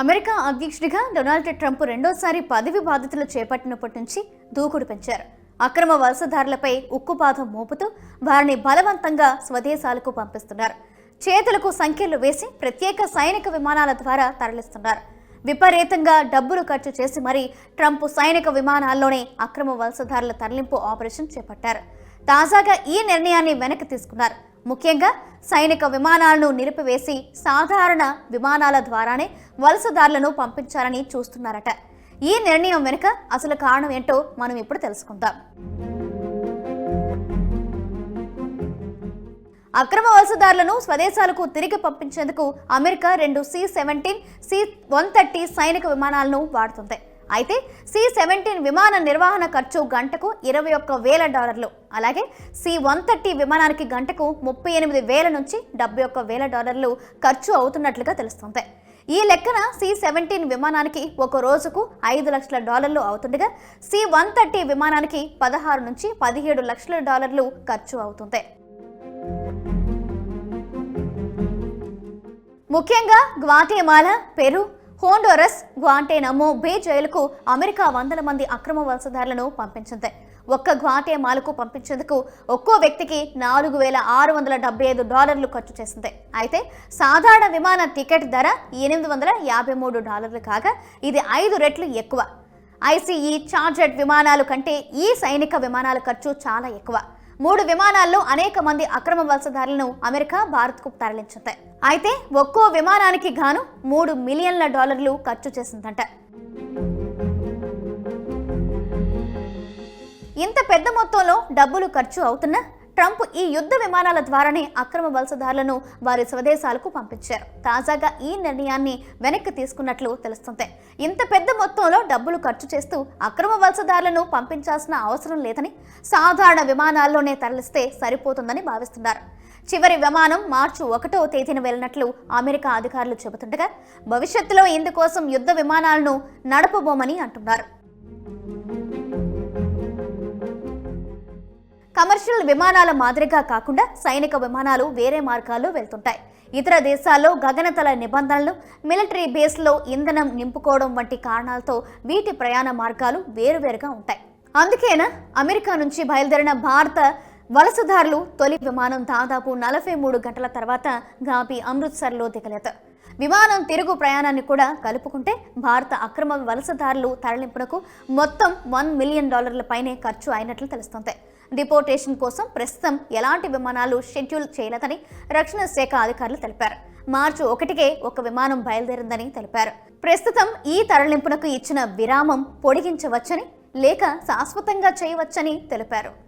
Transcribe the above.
America అధ్యక్షుడిగా Donald Trump రెండోసారి పదవి బాధ్యతలు చేపట్టినప్పటి నుంచి దూకుడు పెంచారు. అక్రమ వలసదారులపై ఉక్కుపాదం మోపుతూ వారిని బలవంతంగా స్వదేశాలకు పంపిస్తున్నారు. చేతులకు సంఖ్యలు వేసి ప్రత్యేక సైనిక విమానాల ద్వారా తరలిస్తున్నారు. విపరీతంగా డబ్బులు ఖర్చు చేసి మరీ ట్రంప్ సైనిక విమానాల్లోనే అక్రమ వలసదారుల తరలింపు ఆపరేషన్ చేపట్టారు. తాజాగా ఈ నిర్ణయాన్ని వెనక్కి తీసుకున్నారు. ముఖ్యంగా సైనిక విమానాలను నిలిపివేసి సాధారణ విమానాల ద్వారానే వలసదారులను పంపించాలని చూస్తున్నారట. ఈ నిర్ణయం వెనుక అసలు కారణం ఏంటో మనం ఇప్పుడు తెలుసుకుందాం. అక్రమ వలసదారులను స్వదేశాలకు తిరిగి పంపించేందుకు అమెరికా రెండు C seventeen C one thirty సైనిక విమానాలను వాడుతుంది. అయితే సి సెవెంటీన్ విమాన నిర్వహణ ఖర్చు గంటకు ఇరవై ఒక్క వేల డాలర్లు. అలాగే సి వన్ థర్టీ విమానానికి గంటకు ముప్పై ఎనిమిది వేల నుంచి డెబ్బై ఒక్క వేల డాలర్లు ఖర్చు అవుతున్నట్లుగా తెలుస్తుంది. ఈ లెక్కన సి సెవెంటీన్ విమానానికి ఒక రోజుకు ఐదు లక్షల డాలర్లు అవుతుండగా సి వన్ థర్టీ విమానానికి పదహారు నుంచి పదిహేడు లక్షల డాలర్లు ఖర్చు అవుతుంది. ముఖ్యంగా గ్వాటేమాలా పెరు హోండోరస్ గ్వాంటేనమో బే జైలుకు అమెరికా వందల మంది అక్రమ వలసదారులను పంపించింది. ఒక్క గ్వాటేమాలకు పంపించేందుకు ఒక్కో వ్యక్తికి నాలుగు వేల ఆరు వందల డెబ్బై ఐదు డాలర్లు ఖర్చు చేసింది. అయితే సాధారణ విమాన టికెట్ ధర ఎనిమిది వందల యాభై మూడు డాలర్లు కాగా ఇది ఐదు రెట్లు ఎక్కువ. ఐసీఈ చార్జెట్ విమానాలు కంటే ఈ సైనిక విమానాల ఖర్చు చాలా ఎక్కువ. మూడు విమానాల్లో అనేక మంది అక్రమ వలసదారులను అమెరికా భారత్కు తరలించింది. అయితే ఒక్కో విమానానికి గాను మూడు మిలియన్ల డాలర్లు ఖర్చు చేసిందంట. ఇంత పెద్ద మొత్తంలో డబ్బులు ఖర్చు అవుతున్నా ట్రంప్ ఈ యుద్ధ విమానాల ద్వారానే అక్రమ వలసదారులను వారి స్వదేశాలకు పంపించారు. తాజాగా ఈ నిర్ణయాన్ని వెనక్కి తీసుకున్నట్లు తెలుస్తుంది. ఇంత పెద్ద మొత్తంలో డబ్బులు ఖర్చు చేస్తూ అక్రమ వలసదారులను పంపించాల్సిన అవసరం లేదని సాధారణ విమానాల్లోనే తరలిస్తే సరిపోతుందని భావిస్తున్నారు. చివరి విమానం మార్చి ఒకటో తేదీన వెళ్ళినట్లు అమెరికా అధికారులు చెబుతుండగా భవిష్యత్తులో ఇందుకోసం యుద్ధ విమానాలను నడపబోమని అంటున్నారు. కమర్షియల్ విమానాల మాదిరిగా కాకుండా సైనిక విమానాలు వేరే మార్గాల్లో వెళ్తుంటాయి. ఇతర దేశాల్లో గగనతల నిబంధనలు మిలిటరీ బేస్లో ఇంధనం నింపుకోవడం వంటి కారణాలతో వీటి ప్రయాణ మార్గాలు వేరువేరుగా ఉంటాయి. అందుకేనా అమెరికా నుంచి బయలుదేరిన భారత వలసదారులు తొలి విమానం దాదాపు నలభై మూడు గంటల తర్వాత గాపి అమృత్సర్లో దిగలేదు. విమానం తిరుగు ప్రయాణాన్ని కూడా కలుపుకుంటే భారత అక్రమ వలసదారులు తరలింపునకు మొత్తం వన్ మిలియన్ డాలర్ల పైనే ఖర్చు అయినట్లు తెలుస్తుంది. డిపోర్టేషన్ కోసం ప్రస్తుతం ఎలాంటి విమానాలు షెడ్యూల్ చేయలేదని రక్షణ శాఖ అధికారులు తెలిపారు. మార్చి ఒకటికే ఒక విమానం బయలుదేరిందని తెలిపారు. ప్రస్తుతం ఈ తరలింపునకు ఇచ్చిన విరామం పొడిగించవచ్చని లేక శాశ్వతంగా చేయవచ్చని తెలిపారు.